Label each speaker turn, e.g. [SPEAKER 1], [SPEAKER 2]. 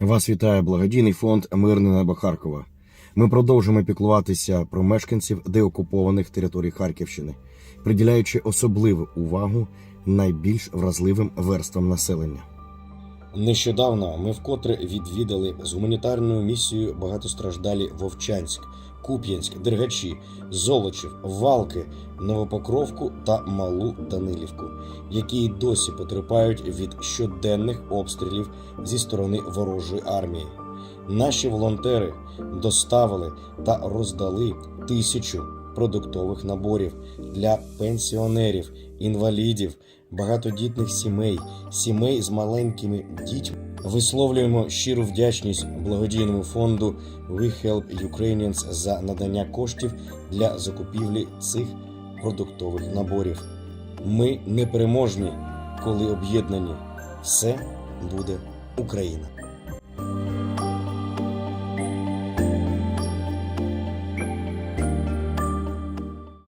[SPEAKER 1] Вас вітає благодійний фонд Мирне небо Харкова. Ми продовжуємо піклуватися про мешканців деокупованих територій Харківщини, приділяючи особливу увагу найбільш вразливим верствам населення. Нещодавно ми вкотре відвідали з гуманітарною місією багатостраждалі Вовчанськ, Куп'янськ, Дергачі, Золочів, Валки, Новопокровку та Малу Данилівку, які й досі потерпають від щоденних обстрілів зі сторони ворожої армії. Наші волонтери доставили та роздали тисячу продуктових наборів для пенсіонерів, інвалідів, багатодітних сімей, сімей з маленькими дітьми. Висловлюємо щиру вдячність благодійному фонду We Help Ukrainians за надання коштів для закупівлі цих продуктових наборів. Ми непереможні, коли об'єднані. Все буде Україна.